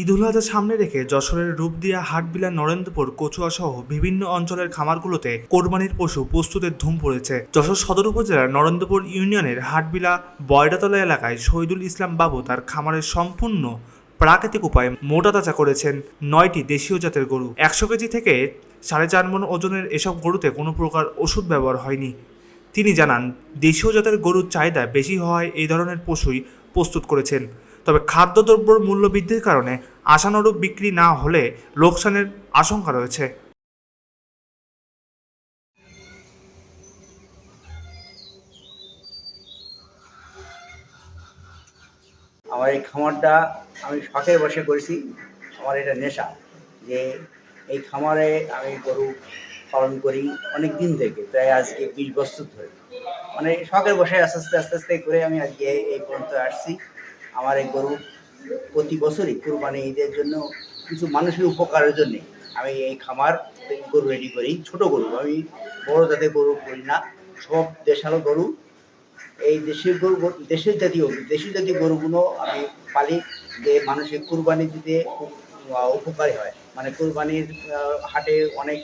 ঈদ উল আজহা সামনে রেখে যশোরের রূপদিয়া, হাটবিলা, নরেন্দ্রপুর, কচুয়া সহ বিভিন্ন অঞ্চলের খামারগুলোতে কোরবানির পশু প্রস্তুতের ধুম পড়েছে। যশোর সদর উপজেলার নরেন্দ্রপুর ইউনিয়নের হাটবিলা বয়ডাতলা এলাকায় শহীদুল ইসলাম বাবু তার খামারের সম্পূর্ণ প্রাকৃতিক উপায়ে মোটা তাজা করেছেন নয়টি দেশীয় জাতের গরু। একশো কেজি থেকে সাড়ে চার মন ওজনের এসব গরুতে কোনো প্রকার ওষুধ ব্যবহার হয়নি। তিনি জানান, দেশীয় জাতের গরুর চাহিদা বেশি হওয়ায় এই ধরনের পশুই প্রস্তুত করেছেন। তবে খাদ্যদ্রব্যর মূল্য বৃদ্ধির কারণে আশানুরূপ বিক্রি না হলে লোকসানের আশঙ্কা রয়েছে। আমার এই খামারটা আমি শখের বসে করেছি। আমার এটা নেশা যে এই খামারে আমি গরু পালন করি অনেক দিন থেকে, প্রায় আজকে বিশ বছর ধরে। মানে শখের বসে আস্তে আস্তে আস্তে আস্তে করে আমি আজকে এই পর্যন্ত আসছি। আমার এই গরু প্রতি বছরই কুরবানি ঈদের জন্য কিছু মানুষের উপকারের জন্যে আমি এই খামার গরু রেডি করি, ছোট গরু। আমি বড় জাতের গরু করি না, সব দেশালো গরু। এই দেশের গরু, দেশের জাতীয় দেশীয় জাতীয় গরুগুলো আমি পালি যে মানুষের কুরবানি দিতে উপকারী হয়। মানে কুরবানির হাটে অনেক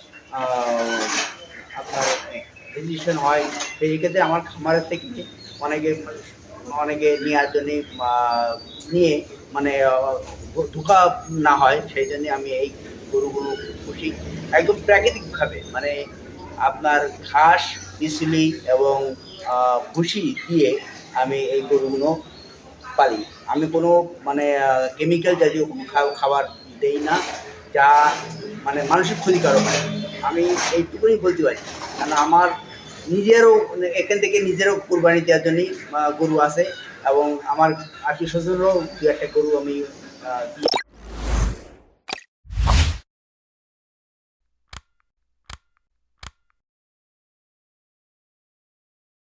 আপনার রেজিস্ট্রেশন হয়। সেই ক্ষেত্রে আমার খামারের থেকে অনেকে অনেকে নেওয়ার জন্যে নিয়ে মানে ধোকা না হয়, সেই জন্য আমি এই গরুগুলো পুষি একদম প্রাকৃতিকভাবে। মানে আপনার ঘাস মিসলি এবং ভুসি দিয়ে আমি এই গরুগুলো পালি। আমি কোনো মানে কেমিক্যাল জাতীয় কোনো খাবার দেই না, যা মানে মানসিক ক্ষতিকারক হয়। আমি এইটুকুনি বলতে পারি। কারণ আমার নিজেরও মানে এখান থেকে নিজেরও কোরবানি দেওয়ার জন্যই গরু আছে এবং আমার আত্মীয় স্বজনেরও দু একটা গরু আমি